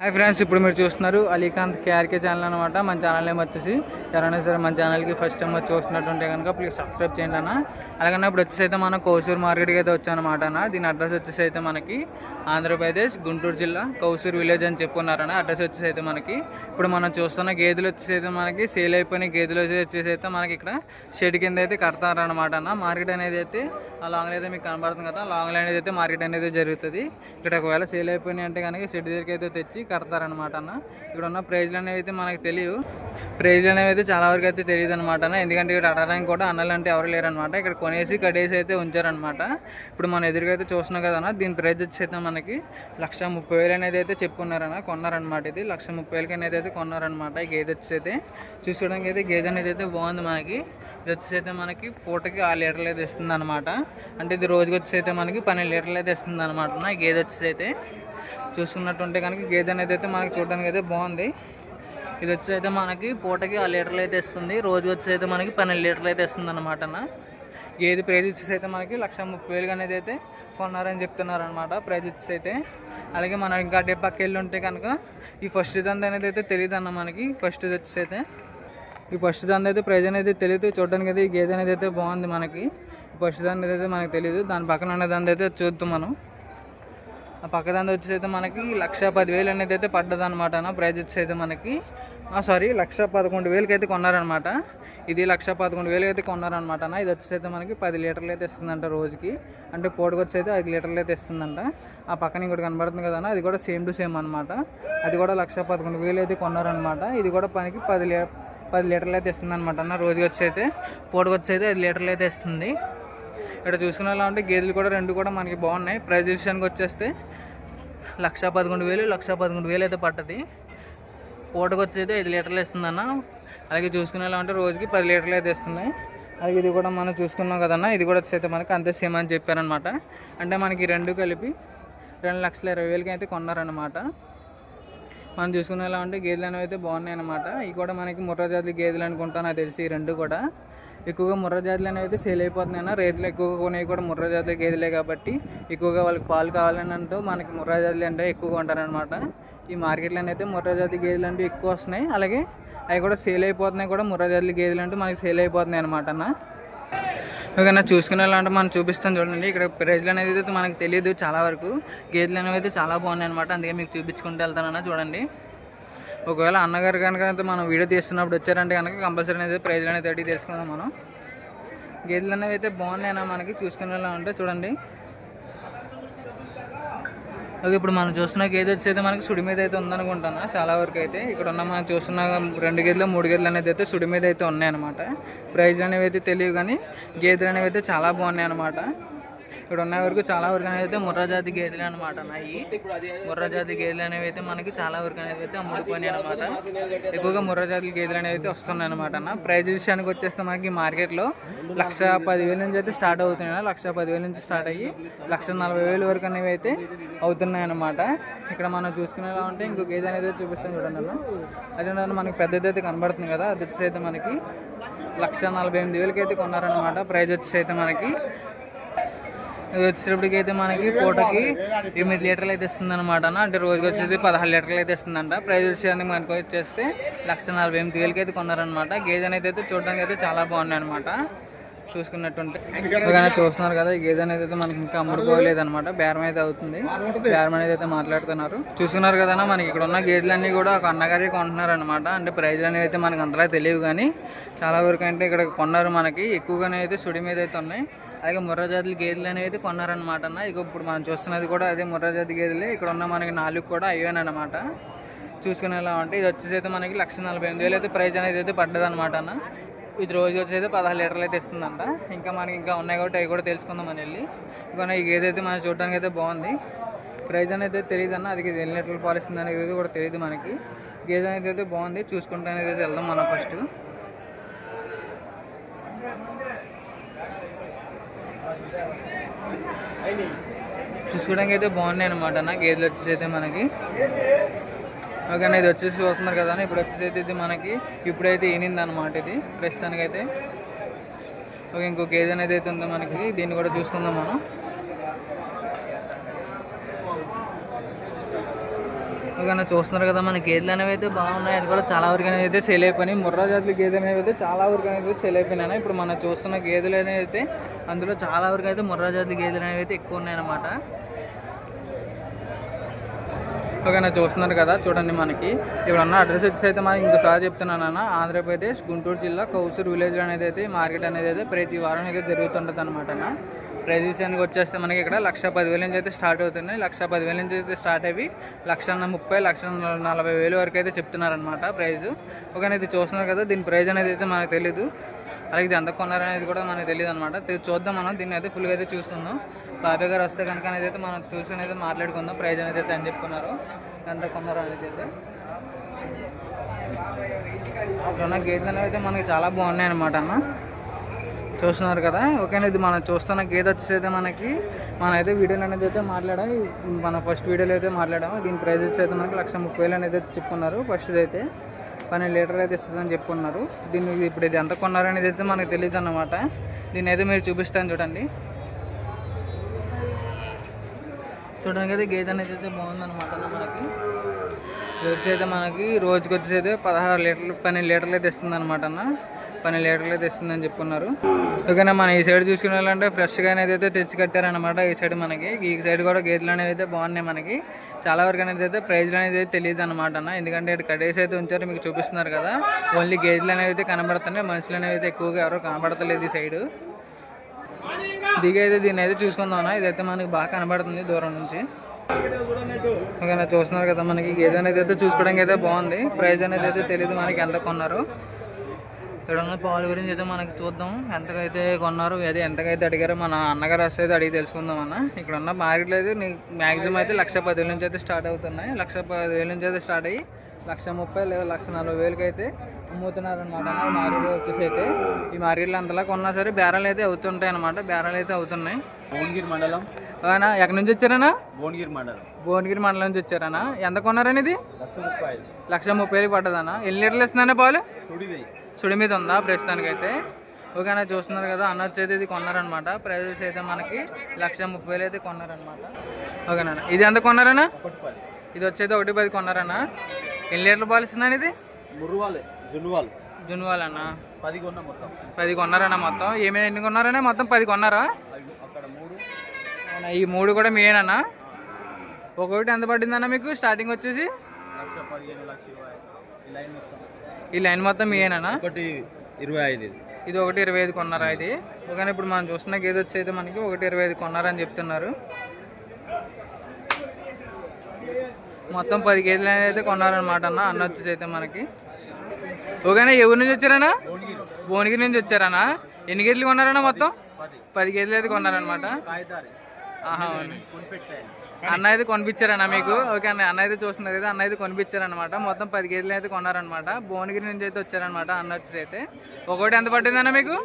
Hi friends ఇప్పుడు మీరు చూస్తున్నారు అలీకాంత్ కేఆర్కే ఛానల్ అనమాట మన ఛానల్ నేమ్ వచ్చేసి ఎవరైనా సరే మన ఛానల్కి ఫస్ట్ టైం వచ్చి చూస్తున్నట్టుంటే కనుక ప్లీజ్ సబ్స్క్రైబ్ చేయండి అన్న. అలాగనే ఇప్పుడు వచ్చేసి అయితే మనం కౌసూరు మార్కెట్కి అయితే వచ్చానమాట అన్న. దీని అడ్రస్ వచ్చేసి అయితే మనకి ఆంధ్రప్రదేశ్ గుంటూరు జిల్లా కౌసూరు విలేజ్ అని చెప్పున్నారన్న. అడ్రస్ వచ్చేసి అయితే మనకి ఇప్పుడు మనం చూస్తున్న గేదెలు వచ్చేసి అయితే మనకి సేల్ అయిపోయిన గేదెలు వచ్చేసి అయితే మనకి ఇక్కడ షెడ్ కింద అయితే కడతారనమాట అన్న. మార్కెట్ అనేది అయితే ఆ లాంగ్ అయితే మీకు కనబడుతుంది కదా. లాంగ్ అనేది అయితే మార్కెట్ అనేది జరుగుతుంది. ఇక్కడ ఒకవేళ సేల్ అయిపోయినాయి అంటే కనుక షెడ్ దగ్గరికి అయితే తెచ్చి కడతారనమాట అన్న. ఇక్కడ ఉన్న ప్రైజ్లు అనేవి అయితే మనకు తెలియవు. ప్రైజ్లు అనేవి అయితే చాలా వరకు అయితే తెలియదు అనమాట ఎందుకంటే ఇక్కడ అడగడానికి కూడా అన్నలు అంటే ఎవరు లేరనమాట ఇక్కడ కొనేసి కడేసి అయితే ఉంచారనమాట ఇప్పుడు మన ఎదురుగా అయితే చూస్తున్నాం కదా అన్న. దీని ప్రైజ్ వచ్చి అయితే మనకి లక్ష ముప్పై వేలు అనేది అయితే చెప్పుకున్నారన్న కొన్నారనమాట ఇది. లక్ష ముప్పై వేలకి అనేది అయితే కొన్నారనమాట ఈ గేదె వచ్చి అయితే. చూసుకోవడానికి అయితే గేదె అనేది అయితే బాగుంది మనకి. ఇది వచ్చేసి అయితే మనకి పూటకి ఆరు లీటర్లు అయితే ఇస్తుంది అనమాట అంటే ఇది రోజుకి వచ్చేసి అయితే మనకి పన్నెండు లీటర్లు అయితే ఇస్తుంది అనమాట ఈ గేదె వచ్చేసి అయితే. చూసుకున్నట్టుంటే కనుక గేదె అనేది అయితే మనకి చూడడానికి అయితే బాగుంది. ఇది వచ్చి అయితే మనకి పూటకి ఆ లీటర్లు అయితే ఇస్తుంది. రోజు వచ్చి అయితే మనకి పన్నెండు లీటర్లు అయితే ఇస్తుంది అనమాట గేది గేదె ప్రైజ్ వచ్చేసి అయితే మనకి లక్ష ముప్పై వేలుగా అనేది అయితే కొన్నారని చెప్తున్నారు అనమాట ప్రైజ్ వచ్చేసి అయితే. అలాగే మనం ఇంకా డెబ్బకి పక్క వెళ్ళి ఉంటే కనుక ఈ ఫస్ట్ ఇది అనేది అయితే తెలియదు అన్న మనకి. ఫస్ట్ వచ్చేసి అయితే. ఈ ఫస్ట్ దాని అయితే ప్రైజ్ అనేది తెలియదు చూడడానికి అయితే ఈ గేదె అనేది అయితే బాగుంది మనకి. ఈ ఫస్ట్ దాని అయితే మనకు తెలియదు దాని పక్కన ఉన్న దాని అయితే చూద్దాం మనం. ఆ పక్క దాని వచ్చేసి అయితే మనకి లక్ష పదివేలు అనేది అయితే పడ్డది అనమాట ప్రైజ్ వచ్చేసి అయితే మనకి. సారీ లక్ష పదకొండు వేలకి అయితే కొన్నారనమాట ఇది లక్ష పదకొండు వేలకి అయితే కొన్నారనమాట అన్న. ఇది వచ్చేసి అయితే మనకి పది లీటర్లు అయితే ఇస్తుందంట రోజుకి. అంటే పోటుకు వచ్చి అయితే ఐదు లీటర్లు అయితే ఇస్తుందంట. ఆ పక్కన ఇంకోటి కనబడుతుంది కదా అది కూడా సేమ్ టు సేమ్ అనమాట అది కూడా లక్ష పదకొండు వేలు అయితే కొన్నారనమాట ఇది కూడా పనికి పది లీటర్ పది లీటర్లు అయితే ఇస్తుంది అనమాట అన్న. రోజుకి వచ్చి అయితే పోటుకు వచ్చి అయితే ఐదు లీటర్లు అయితే ఇస్తుంది. ఇక్కడ చూసుకునేలా ఉంటే గేదెలు కూడా రెండు కూడా మనకి బాగున్నాయి. ప్రైజ్ విషయానికి వచ్చేస్తే లక్ష పదకొండు వేలు లక్ష పదకొండు వేలు అయితే పట్టది పూటకు వచ్చి అయితే ఐదు లీటర్లు ఇస్తుందన్న అలాగే చూసుకునేలా ఉంటే రోజుకి పది లీటర్లు అయితే ఇస్తున్నాయి అలాగే ఇది కూడా మనం చూసుకున్నాం కదన్న ఇది కూడా వచ్చి అయితే మనకి అంతే సేమ్ అని చెప్పారనమాట అంటే మనకి రెండు కలిపి రెండు లక్షల ఇరవై వేలకి అయితే కొన్నారనమాట మనం చూసుకునేలా ఉంటే గేదెలు అనేవి అయితే బాగున్నాయి అనమాట ఇవి కూడా మనకి ముర్రా జాతి గేదెలు అనుకుంటా నాకు తెలిసి రెండు కూడా. ఎక్కువగా ముర్రా జాతులు అనేవి అయితే సేల్ అయిపోతున్నాయి రైతులు ఎక్కువగా కొనేవి కూడా ముర్రా జాతి గేదెలే కాబట్టి ఎక్కువగా వాళ్ళకి పాలు కావాలని అంటూ మనకి ముర్రా జాతులు అంటే ఎక్కువగా ఉంటారనమాట ఈ మార్కెట్లో అయితే ముర్రా జాతి గేదెలు అంటే ఎక్కువ వస్తున్నాయి. అలాగే అవి కూడా సేల్ అయిపోతున్నాయి కూడా. ముర్రా జాతి గేదెలు అంటే మనకి సేల్ అయిపోతున్నాయి అనమాట అన్న. ఓకేనా చూసుకునేలాంటి మనం చూపిస్తాం చూడండి. ఇక్కడ ప్రైజ్లు అనేది అయితే మనకు తెలియదు చాలా వరకు. గేదెలు అనేవి అయితే చాలా బాగున్నాయి అనమాట అందుకే మీకు చూపించుకుంటూ వెళ్తానన్నా చూడండి. ఒకవేళ అన్నగారు కనుక అయితే మనం వీడియో తీస్తున్నప్పుడు వచ్చారంటే కనుక కంపల్సరీ అనేది ప్రైజ్లు అనేది అడిగి తెలుసుకుందాం మనం. గేదెలు అనేవి అయితే బాగున్నాయన్నా మనకి చూసుకునేలా ఉంటే చూడండి. ఓకే ఇప్పుడు మనం చూస్తున్న గేదె వచ్చి మనకి సుడి మీద అయితే ఉందనుకుంటాను చాలా వరకు అయితే ఇక్కడ ఉన్న మనం చూస్తున్న రెండు గేదెలు మూడు గేదెలు అనేది అయితే సుడి మీద అయితే ఉన్నాయన్నమాట. ప్రైజ్లు అనేవి అయితే తెలియవు కానీ గేదెలు అనేవి అయితే చాలా బాగున్నాయి అనమాట ఇక్కడ ఉన్న వరకు చాలా వరకు అనేది అయితే ముర్రా జాతి గేదెలు అనమాట నాయి ముర్రా జాతి గేదెలు అనేవి అయితే మనకి చాలా వరకు అనేది అయితే అమ్ముడుపోయినాయి అనమాట ఎక్కువగా ముర్రా జాతి గేదెలు అనేవి అయితే వస్తున్నాయి అనమాట అన్న. ప్రైజ్ విషయానికి వచ్చేస్తే మనకి మార్కెట్లో లక్ష పదివేల నుంచి అయితే స్టార్ట్ అవుతున్నాయి లక్ష పదివేల నుంచి స్టార్ట్ అయ్యి లక్ష నలభై వేల వరకు అనేవి అయితే అవుతున్నాయి అనమాట ఇక్కడ మనం చూసుకునేలా ఉంటే ఇంకో గేదె అనేది చూపిస్తాం చూడండి అన్న. మనకి పెద్దది అయితే కనబడుతుంది కదా అది వచ్చి అయితే మనకి లక్ష నలభై ఎనిమిది వేలకి అయితే కొన్నారనమాట ప్రైజ్ వచ్చి అయితే మనకి ఇది వచ్చేటప్పటికి అయితే మనకి పూటకి ఎనిమిది లీటర్లు అయితే ఇస్తుంది అనమాట అంటే రోజుకి వచ్చేది పదహారు లీటర్లు అయితే ఇస్తుందంట. ప్రైజ్ వచ్చేది మనకి వచ్చేస్తే లక్ష నలభై ఎనిమిది వేలకి అయితే కొన్నారనమాట గేదె అనేది అయితే చూడడానికి అయితే చాలా బాగున్నాయి అనమాట చూసుకున్నట్టుంటే చూస్తున్నారు కదా ఈ గేదె అనేది అయితే మనకి ఇంకా అమ్ముడుకోలేదు అనమాట బేరం అయితే అవుతుంది. బేరం అనేది అయితే మాట్లాడుతున్నారు. చూసుకున్నారు కదా మనకి ఇక్కడ ఉన్న గేదెలన్నీ కూడా ఒక అన్నగారి కొంటున్నారు అనమాట అంటే ప్రైజ్లు అనేవి అయితే మనకి అంతలా తెలియదు కానీ చాలా వరకు అంటే ఇక్కడ కొన్నారు మనకి. ఎక్కువగానే అయితే సుడి మీద అయితే ఉన్నాయి. అలాగే ముర్రాజాతుల గేదెలు అనేవి కొన్నారనమాట అన్న. ఇక ఇప్పుడు మనం చూస్తున్నది కూడా అదే ముర్రాజాతి గేదెలే. ఇక్కడ ఉన్న మనకి నాలుగు కూడా అయ్యానమాట చూసుకునేలా ఉంటే ఇది వచ్చేసి అయితే మనకి లక్ష నలభై ఎనిమిది వేలు అయితే ప్రైజ్ అనేది అయితే పడ్డది అనమాట అన్న. ఇది రోజు వచ్చి అయితే పదహారు లీటర్లు అయితే ఇస్తుందంట. ఇంకా మనకి ఇంకా ఉన్నాయి కాబట్టి అవి కూడా తెలుసుకుందాం అని వెళ్ళి. ఇంకా ఈ గేదె అయితే మనం చూడడానికి అయితే బాగుంది. ప్రైజ్ అనేది తెలియదు అన్న. అది ఎన్ని లీటర్లు పాలిస్తుంది అనేది కూడా తెలియదు మనకి. గేదె అనేది అయితే బాగుంది. చూసుకుంటా అనేది అయితే వెళ్దాం మనం ఫస్ట్. చూసుకోవడానికి అయితే బాగున్నాయి అనమాట అన్న గేదెలు వచ్చేసి అయితే మనకి. ఓకే ఇది వచ్చేసి చూస్తున్నారు కదా ఇప్పుడు వచ్చేసి అయితే ఇది మనకి ఇప్పుడైతే ఈనింది అనమాట ఇది. ప్రస్తుతానికి అయితే ఓకే ఇంకో గేదె అనేది అయితే ఉందో మనకి దీన్ని కూడా చూసుకుందాం మనం. ఓకేనా చూస్తున్నారు కదా మన గేదెలు అనేవి అయితే బాగున్నాయి. అది కూడా చాలా వరకు అనేది అయితే సేల్ అయిపోయినాయి. ముర్రా జాతుల గేదెలు అనేవి అయితే చాలా వరకు అనేది సేల్ అయిపోయినాయి ఇప్పుడు మనం చూస్తున్న గేదెలు అనేవి అయితే అందులో చాలా వరకు అయితే ముర్రా జాతుల గేదెలు అనేవి అయితే ఎక్కువ ఉన్నాయన్నమాట. ఓకేనా చూస్తున్నారు కదా చూడండి మనకి. ఇప్పుడు అడ్రస్ వచ్చేసి అయితే మనకి ఇంకోసారి చెప్తున్నాను అన్న ఆంధ్రప్రదేశ్ గుంటూరు జిల్లా కౌసూర్ విలేజ్ అనేది అయితే మార్కెట్ అనేది అయితే ప్రతి వారం అయితే జరుగుతుంటుంది అనమాట అన్న ప్రైజ్ విషయానికి వచ్చేస్తే మనకి ఇక్కడ లక్ష పదివేల నుంచి అయితే స్టార్ట్ అవుతున్నాయి. లక్ష పదివేల నుంచి అయితే స్టార్ట్ అయ్యి లక్ష ముప్పై లక్ష నలభై వేలు వరకు అయితే చెప్తున్నారనమాట ప్రైజ్ ఓకేనా ఇది చూస్తున్నారు కదా దీని ప్రైజ్ అనేది అయితే మనకు తెలీదు. అలాగే ఇది ఎంత కొన్నారనేది కూడా మనకు తెలియదు అనమాట చూద్దాం మనం దీన్ని అయితే ఫుల్గా అయితే చూసుకుందాం. బాబాయ్ గారు వస్తే కనుక అనేది అయితే మనం చూసుకుని అయితే మాట్లాడుకుందాం. ప్రైజ్ అనేది అయితే అని చెప్పుకున్నారు. ఎంత కొన్నారు అనేది అయితే. ఉన్న గేదెలు అనేవి అయితే మనకి చాలా బాగున్నాయి అనమాట అన్న. చూస్తున్నారు కదా? ఓకేనా ఇది మనం చూస్తున్న గేదె వచ్చేసైతే అయితే మనకి మనం అయితే వీడియోలు అనేది అయితే మాట్లాడాం మన ఫస్ట్ వీడియోలో అయితే మాట్లాడాము. దీని ప్రైజ్ వచ్చి అయితే మనకి లక్ష ముప్పై వేలు అనేది అయితే చెప్పుకున్నారు. ఫస్ట్ అయితే పన్నెండు లీటర్లు అయితే ఇస్తుందని చెప్పుకున్నారు. దీన్ని ఇప్పుడు ఇది ఎంత కొన్నారు అనేది అయితే మనకు తెలియదు అన్నమాట. దీన్ని అయితే మీరు చూపిస్తాను చూడండి. చూడడానికి అయితే గేదె అనేది అయితే బాగుందన్నమాట మనకి. జెర్సీ అయితే మనకి రోజుకి వచ్చేసి అయితే పదహారు లీటర్లు పన్నెండు లీటర్లు అయితే ఇస్తుంది అనమాట అన్న. పన్నెండు లీటర్లు అయితే ఇస్తుందని చెప్పుకున్నారు. ఓకేనా మనం ఈ సైడ్ చూసుకునే వాళ్ళంటే ఫ్రెష్గా అనేది అయితే తెచ్చి కట్టారనమాట ఈ సైడ్ మనకి. ఈ సైడ్ కూడా గేదెలు అనేవి అయితే బాగున్నాయి మనకి. చాలా వరకు అనేది అయితే ప్రైజ్లు అనేది అయితే తెలియదు అనమాట అన్న. ఎందుకంటే ఇక్కడ కడేసి అయితే ఉంచారు మీకు చూపిస్తున్నారు కదా. ఓన్లీ గేదెలు అనేవి అయితే కనబడుతున్నాయి మనుషులు అనేవి అయితే ఎక్కువగా ఎవరు కనబడతలేదు ఈ సైడ్. దిగైతే దీన్ని అయితే చూసుకుందాం ఇదైతే మనకి బాగా కనబడుతుంది దూరం నుంచి. ఓకేనా చూస్తున్నారు కదా మనకి. గేదె అనేది అయితే చూసుకోవడానికి అయితే బాగుంది. ప్రైస్ అనేది అయితే తెలియదు మనకి ఎంత కొన్నారు. ఇక్కడ ఉన్న పాలు గురించి అయితే మనకి చూద్దాం. ఎంతకైతే కొన్నారు అది ఎంతకైతే అడిగారో మన అన్నగారు వస్తే అయితే అడిగి తెలుసుకుందాం అన్న ఇక్కడ ఉన్న మార్కెట్లో అయితే మ్యాక్సిమం అయితే లక్ష పదివేల నుంచి అయితే స్టార్ట్ అవుతున్నాయి. లక్ష పదివేల నుంచి అయితే స్టార్ట్ అయ్యి లక్ష ముప్పై లేదా లక్ష నలభై వేలకి అయితే అమ్ముతున్నారు అనమాట మార్కెట్ వచ్చేసి అయితే ఈ మార్కెట్లో అంతలా కొన్నా సరే బేరాలు అయితే అవుతుంటాయి అనమాట బేరాలు అయితే అవుతున్నాయి. భువనగిరి మండలం. అవునా ఎక్కడి నుంచి వచ్చారనా? భువనగిరి మండలం. భువనగిరి మండలం నుంచి వచ్చారనా? ఎంత కొన్నారని ఇది? లక్ష ముప్పై ఐదు. లక్ష ముప్పై వేలు పడ్డదనా? ఎన్ని లీటర్లు ఇస్తున్నానే పాలు? సుడి మీద ఉందా ప్రస్తుతానికైతే? ఓకేనా చూస్తున్నారు కదా అన్న వచ్చేది ఇది కొన్నారనమాట ప్రైజెస్ అయితే మనకి లక్ష ముప్పై వేలు అయితే కొన్నారనమాట ఓకేనా ఇది ఎంత కొన్నారనా? ఇది వచ్చేది ఒకటి పది కొన్నారనా ఎన్ని లీటర్లు పాలు ఇస్తున్నాను ఇది మురువాలే జున్నువాలు జున్వాలన్నా పది కొన్న మొత్తం. పది కొన్నారన్నా మొత్తం. ఏమేమి ఎన్ని కొన్నారన్నా మొత్తం పది కొన్నారా? అక్కడ మూడు. ఈ మూడు కూడా మీయేనన్నా? ఒక్కొక్కటి ఎంత పడిందన్న మీకు? స్టార్టింగ్ వచ్చేసి? ఈ లైన్ మొత్తం. మీయేనా ఒకటి ఇరవై ఐదు ఇది. ఇది ఒకటి ఇరవై ఐదు కొన్నారా ఇది? ఓకే ఇప్పుడు మనం చూస్తున్న గేదె వచ్చి అయితే మనకి ఒకటి ఇరవై ఐదు కొన్నారని చెప్తున్నారు. మొత్తం పది కేజీలు అనేది అయితే కొన్నారనమాట అన్న అన్న వచ్చేసి అయితే మనకి. ఓకేనా ఎవరి నుంచి వచ్చారనా భువనగిరి నుంచి వచ్చారనా ఎన్ని కేజీలు కొన్నారన్నా మొత్తం? పది కేజీలు అయితే కొన్నారనమాట అన్న అయితే కొనిపించారన్న మీకు. ఓకే అన్న అన్న అయితే చూస్తున్నారు కదా అన్న అయితే కొనిపించారనమాట మొత్తం పది కేజీలు అయితే కొన్నారనమాట భువనగిరి నుంచి అయితే వచ్చారనమాట అన్న వచ్చేసి అయితే. ఒకటి ఎంత పట్టిందన్న మీకు?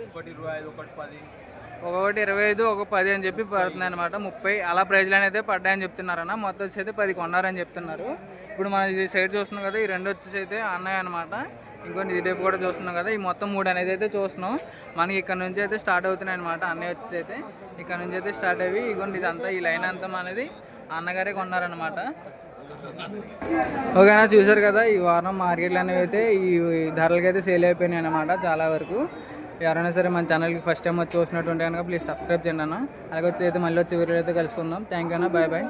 ఒకటి ఇరవై ఐదు ఒక పది అని చెప్పి పడుతుంది అనమాట ముప్పై అలా ప్రైజ్లు అయితే పడ్డాయని చెప్తున్నారన్న. మొత్తం వచ్చి అయితే పది కొన్నారని చెప్తున్నారు. ఇప్పుడు మనం ఈ సైడ్ చూస్తున్నాం కదా ఈ రెండు వచ్చేసి అయితే అన్నయ్య అనమాట ఇంకొన్ని ఇది రేపు కూడా చూస్తున్నాం కదా ఈ మొత్తం మూడు అనేది అయితే చూస్తున్నాం. మనకి ఇక్కడ నుంచి అయితే స్టార్ట్ అవుతున్నాయి అనమాట అన్నయ్య వచ్చేసి అయితే. ఇక్కడ నుంచి అయితే స్టార్ట్ అయ్యి ఇగోండి ఇదంతా ఈ లైన్ అంతా అనేది అన్నగారే కొన్నారనమాట ఓకేనా చూసారు కదా ఈ వారం మార్కెట్లు అనేవి అయితే ఈ ధరలకైతే సేల్ అయిపోయినాయి అనమాట చాలా వరకు. ఎవరైనా సరే మన ఛానల్కి ఫస్ట్ టైం వచ్చి చూసినట్టుంటే కనుక ప్లీజ్ సబ్స్క్రైబ్ చేయండి అన్న. అలాగే వచ్చి అయితే మళ్ళీ వచ్చి వీడియో అయితే కలుసుకుందాం. థ్యాంక్ యూ అన్న. Bye bye